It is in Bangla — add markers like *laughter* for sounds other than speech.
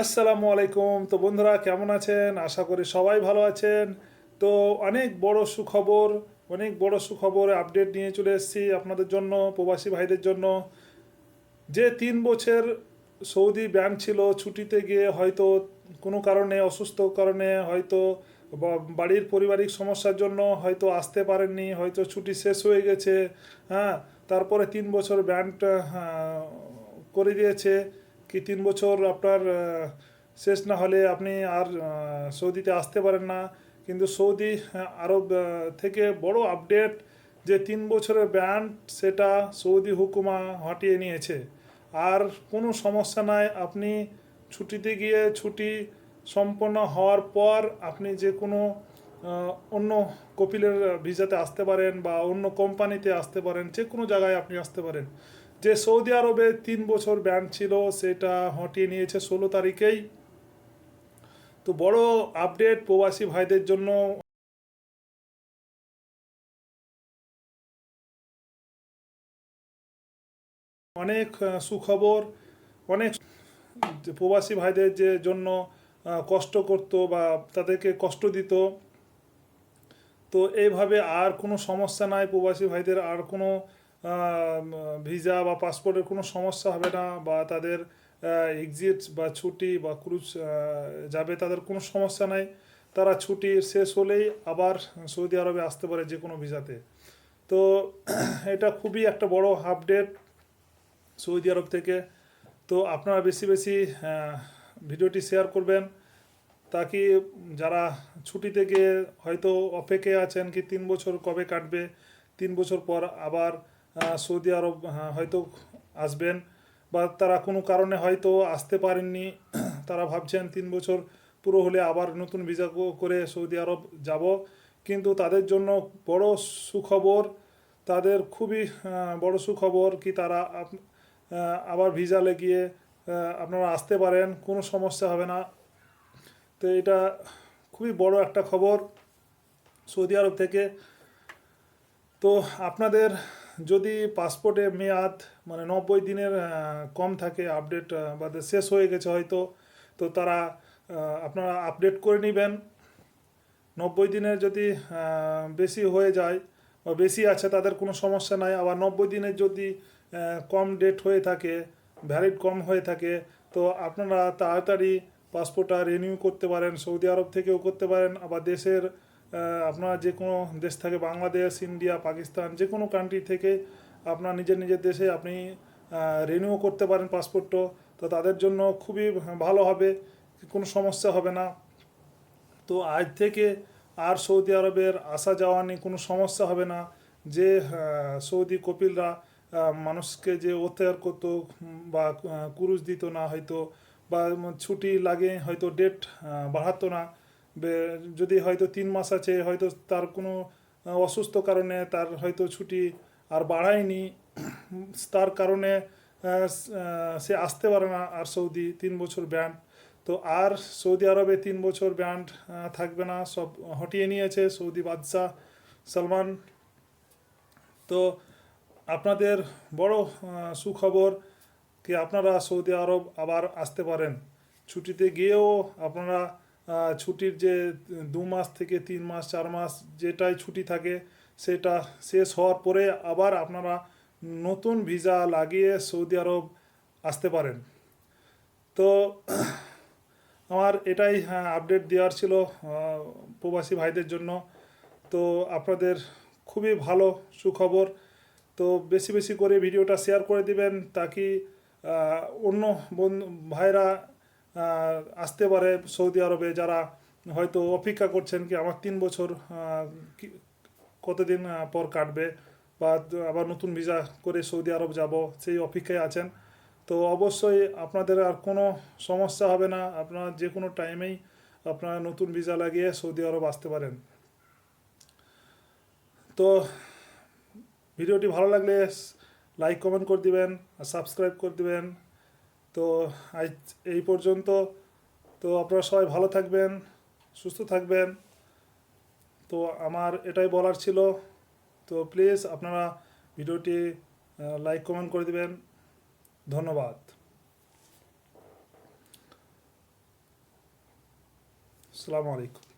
আসসালামু আলাইকুম। তো বন্ধুরা, কেমন আছেন? আশা করি সবাই ভালো আছেন। তো অনেক বড় সুখবর, অনেক বড় সুখবর আপডেট নিয়ে চলে এসেছি আপনাদের জন্য, প্রবাসী ভাইদের জন্য। যে তিন বছর সৌদি ব্যান ছিল, ছুটিতে গিয়ে হয়তো কোনো কারণে, অসুস্থ কারণে হয়তো বাড়ির পারিবারিক সমস্যার জন্য হয়তো আসতে পারেননি, হয়তো ছুটি শেষ হয়ে গেছে হ্যাঁ তারপরে তিন বছর ব্যান্ড করে দিয়েছে। কি তিন বছর আপনার শেষ না হলে আপনি আর সৌদিতে আসতে পারেন না। কিন্তু সৌদি আরব থেকে বড় আপডেট যে তিন বছরের ব্যান্ড সেটা সৌদি হুকুমা হটিয়ে নিয়েছে। আর কোনো সমস্যা নাই, আপনি ছুটিতে গিয়ে ছুটি সম্পন্ন হওয়ার পর আপনি যে কোনো অন্য কপিলের ভিসাতে আসতে পারেন বা অন্য কোম্পানিতে আসতে পারেন, যে কোনো জায়গায় আপনি আসতে পারেন। যে সৌদি আরবে তিন বছর ব্যান ছিল, সেটা হটিয়ে নিয়েছে ষোলো তারিখেই। তো বড় আপডেট প্রবাসী ভাইদের জন্য। অনেক সুখবর, অনেক প্রবাসী ভাইদের যে জন্য কষ্ট করতো বা তাদেরকে কষ্ট দিত। তো এইভাবে আর কোনো সমস্যা নাই, প্রবাসী ভাইদের আর কোনো ভিসা বা পাসপোর্টের কোনো সমস্যা হবে না বা তাদের এক্সিট বা ছুটি বা ক্রুজ যাবে তাদের কোনো সমস্যা নাই। তারা ছুটি শেষ হলেই আবার সৌদি আরবে আসতে পারে যে কোনো ভিসাতে। তো *clears throat* এটা খুবই একটা বড় আপডেট সৌদি আরব থেকে। তো আপনারা বেশি বেশি ভিডিওটি শেয়ার করবেন, তাকি যারা ছুটিতে গিয়ে হয়তো অপেক্ষায় আছেন কি তিন বছর কবে কাটবে, তিন বছর পর আবার সৌদি আরব হয়তো আসবেন বা তারা কোনো কারণে হয়তো আসতে পারেননি। *clears throat* তারা ভাবছেন তিন বছর পুরো হলে আবার নতুন ভিসা করে সৌদি আরব যাব। কিন্তু তাদের জন্য বড় সুখবর, তাদের খুবই বড় সুখবর কি তারা আবার ভিসা লেগিয়ে আপনারা আসতে পারেন, কোনো সমস্যা হবে না। তো এটা খুবই বড় একটা খবর সৌদি আরব থেকে। তো আপনাদের যদি পাসপোর্টে মেয়াদ মানে নব্বই দিনের কম থাকে আপডেট বা শেষ হয়ে গেছে হয়তো, তো তারা আপনারা আপডেট করে নেবেন। নব্বই দিনের যদি বেশি হয়ে যায়, বা বেশি আছে, তাদের কোনো সমস্যা নাই। আবার নব্বই দিনের যদি কম ডেট হয়ে থাকে ভ্যালিড কম হয়ে থাকে, তো আপনারা তাড়াতাড়ি পাসপোর্টটা রিনিউ করতে পারেন। সৌদি আরব থেকেও করতে পারেন। আবার দেশের আপনারা যে কোনো দেশ থাকে বাংলাদেশ, ইন্ডিয়া, পাকিস্তান যে কোনো কান্ট্রি থেকে আপনার নিজের নিজের দেশে আপনি রিনিউ করতে পারেন পাসপোর্টও তো তাদের জন্য খুবই ভালো হবে, কোনো সমস্যা হবে না। তো আজ থেকে আর সৌদি আরবের আসা যাওয়া নিয়ে কোনো সমস্যা হবে না। যে সৌদি কপিলরা মানুষকে যে অত্যাচার করতো বা কুরুশ দিত না হয়তো বা, ছুটি লাগে হয়তো ডেট বাড়াতো না। যদি হয়তো তিন মাস আছে, হয়তো তার কোনো অসুস্থ কারণে তার হয়তো ছুটি আর বাড়ায়নি তার কারণে স- আসতে পারে না আর সৌদি তিন বছর ব্যান্ড। তো আর সৌদি আরবে তিন বছর ব্যান্ড থাকবে না, সব হটিয়ে নিয়েছে সৌদি বাদশাহ সালমান। তো আপনাদের বড় সুখবর কি আপনারা সৌদি আরব আবার আসতে পারেন? ছুটিতে গিয়েও আপনারা ছুটির যে দু মাস থেকে তিন মাস চার মাস যেটাই ছুটি থাকে সেটা শেষ হওয়ার পরে আবার আপনারা নতুন ভিসা লাগিয়ে সৌদি আরব আসতে পারেন। তো আমার এটাই হ্যাঁ, আপডেট দেওয়ার ছিল প্রবাসী ভাইদের জন্য। তো আপনাদের খুবই ভালো সুখবর। তো বেশি বেশি করে ভিডিওটা শেয়ার করে দিবেন তাকি অন্য বন্ধু ভাইরা আসতে পারে সৌদি আরবে যারা হয়তো অপেক্ষা করছেন কি আমার তিন বছর কতদিন পর কাটবে বা আবার নতুন ভিসা করে সৌদি আরব যাব, সেই অপেক্ষায় আছেন। তো অবশ্যই আপনাদের আর কোনো সমস্যা হবে না, আপনারা যে কোনো টাইমেই আপনারা নতুন ভিসা লাগিয়ে সৌদি আরব আসতে পারেন। তো ভিডিওটি ভালো লাগলে লাইক, কমেন্ট করে দিবেন আর সাবস্ক্রাইব করে দিবেন। তো আজ এই পর্যন্ত। তো আপনারা সবাই ভালো থাকবেন, সুস্থ থাকবেন। তো আমার এটাই বলার ছিল। তো প্লিজ আপনারা ভিডিওটি লাইক কমেন্ট করে দিবেন। ধন্যবাদ। আসসালামু আলাইকুম।